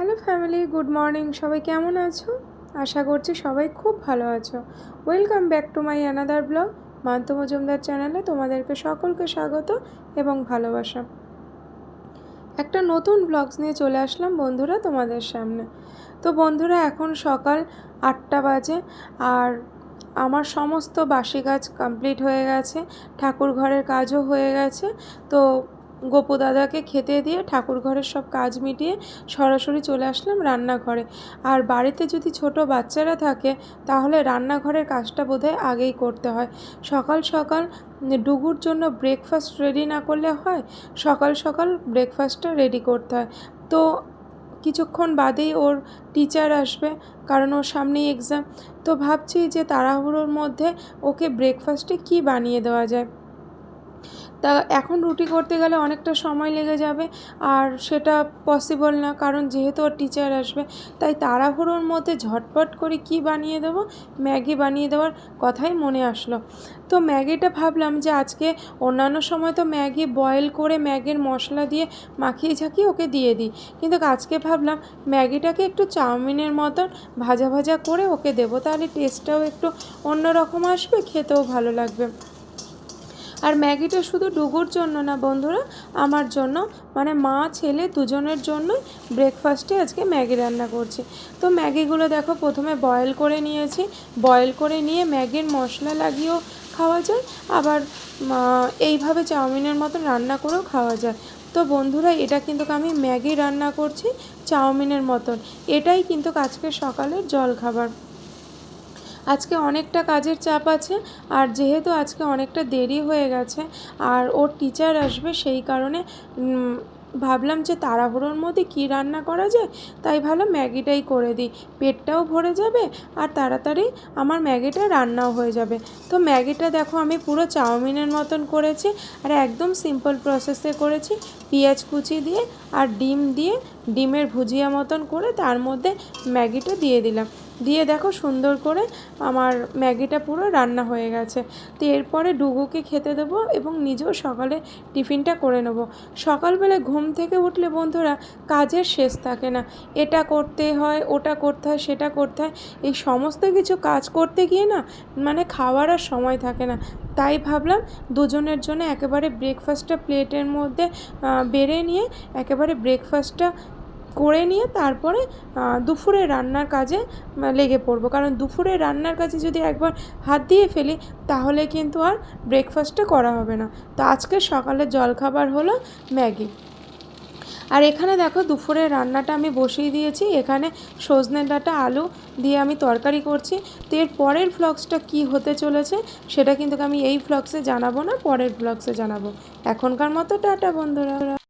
Family, good morning. সবাই কেমন আছো? আশা করছি সবাই খুব ভালো আছো। Welcome back to my another blog. Manto Majumdar চ্যানেলে তোমাদেরকে সকলকে স্বাগত এবং ভালোবাসা। একটা নতুন ব্লগস নিয়ে চলে আসলাম বন্ধুরা তোমাদের সামনে। তো বন্ধুরা, এখন সকাল আটটা বাজে আর আমার সমস্ত বাসি কাজ কমপ্লিট হয়ে গেছে। ঠাকুর ঘরের কাজও হয়ে গেছে। তো গোপু দাদাকে খেতে দিয়ে ঠাকুর ঘরের সব কাজ মিটিয়ে সরাসরি চলে আসলাম রান্নাঘরে। আর বাড়িতে যদি ছোট বাচ্চারা থাকে, তাহলে রান্নাঘরের কাজটা বোধহয় আগেই করতে হয়। সকাল সকাল ডুগুর জন্য ব্রেকফাস্ট রেডি না করলে হয়, সকাল সকাল ব্রেকফাস্টটা রেডি করতে হয়। তো কিছুক্ষণ বাদেই ওর টিচার আসবে, কারণ ওর সামনেই এক্সাম তো ভাবছি যে তাড়াহুড়োর মধ্যে ওকে ব্রেকফাস্টে কী বানিয়ে দেওয়া যায়? তা এখন রুটি করতে গেলে অনেকটা সময় লেগে যাবে আর সেটা পসিবল না, কারণ যেহেতু ওর টিচার আসবে, তাই তাড়াহুড়োর মধ্যে ঝটপট করে কি বানিয়ে দেবো? ম্যাগি বানিয়ে দেওয়ার কথাই মনে আসলো। তো ম্যাগিটা ভাবলাম যে আজকে অন্যান্য সময় তো ম্যাগি বয়েল করে ম্যাগির মশলা দিয়ে মাখিয়ে ঝাঁকিয়ে ওকে দিয়ে দিই। কিন্তু আজকে ভাবলাম ম্যাগিটাকে একটু চাউমিনের মতন ভাজা ভাজা করে ওকে দেবো, তাহলে টেস্টটাও একটু অন্যরকম আসবে, খেতেও ভালো লাগবে। আর ম্যাগিটা শুধু ডুগুর জন্য না বন্ধুরা, আমার জন্য। মানে মা, ছেলে দুজনের জন্যই ব্রেকফাস্টে আজকে ম্যাগি রান্না করছি। তো ম্যাগিগুলো দেখো, প্রথমে বয়েল করে নিয়েছি। বয়েল করে নিয়ে ম্যাগির মশলা লাগিয়েও খাওয়া যায়। আবার এইভাবে চাউমিনের মতন রান্না করেও খাওয়া যায়। তো বন্ধুরা, এটা কিন্তু আমি ম্যাগি রান্না করছি চাউমিনের মতন। এটাই কিন্তু আজকে সকালের জল খাবার আজকে অনেকটা কাজের চাপ আছে আর যেহেতু আজকে অনেকটা দেরি হয়ে গেছে আর ওর টিচার আসবে সেই কারণে ভাবলাম যে তাড়াহুড়োর মধ্যে কী রান্না করা যায়? তাই ভালো ম্যাগিটাই করে দিই। পেটটাও ভরে যাবে আর তাড়াতাড়ি আমার ম্যাগিটা রান্নাও হয়ে যাবে। তো ম্যাগিটা দেখো আমি পুরো চাউমিনের মতন করেছি আর একদম সিম্পল প্রসেসে করেছি। পেঁয়াজ কুচি দিয়ে আর ডিম দিয়ে ডিমের ভুজিয়া মতন করে তার মধ্যে ম্যাগিটা দিয়ে দিলাম। দিয়ে দেখো সুন্দর করে আমার ম্যাগিটা পুরো রান্না হয়ে গেছে। তো এরপরে ডুগুকে খেতে দেবো এবং নিজেও সকালে টিফিনটা করে নেব। সকালবেলায় ঘুম থেকে উঠলে বন্ধুরা কাজের শেষ থাকে না। এটা করতে হয়, ওটা করতে হয়, সেটা করতে হয়। এই সমস্ত কিছু কাজ করতে গিয়ে না মানে খাওয়ার আর সময় থাকে না। তাই ভাবলাম দুজনের জন্য একেবারে ব্রেকফাস্টটা প্লেটের মধ্যে বেড়ে নিয়ে একেবারে ব্রেকফাস্টটা করে নিয়ে তারপরে দুপুরে রান্নার কাজে লেগে পড়ব। কারণ দুপুরে রান্নার কাজে যদি একবার হাত দিয়ে ফেলি, তাহলে কিন্তু আর ব্রেকফাস্টটা করা হবে না। তো আজকে সকালের জলখাবার হলো ম্যাগি। আর এখানে দেখো দুপুরের রান্নাটা আমি বসিয়ে দিয়েছি। এখানে সজনে ডাঁটা, আলু দিয়ে আমি তরকারি করছি। তো এর পরের ফ্লক্সটা কি হতে চলেছে, সেটা কিন্তু আমি এই ফ্লক্সে জানাব না, পরের ফ্লক্সে জানাব। এখনকার মতো টাটা, বন্ধুরা।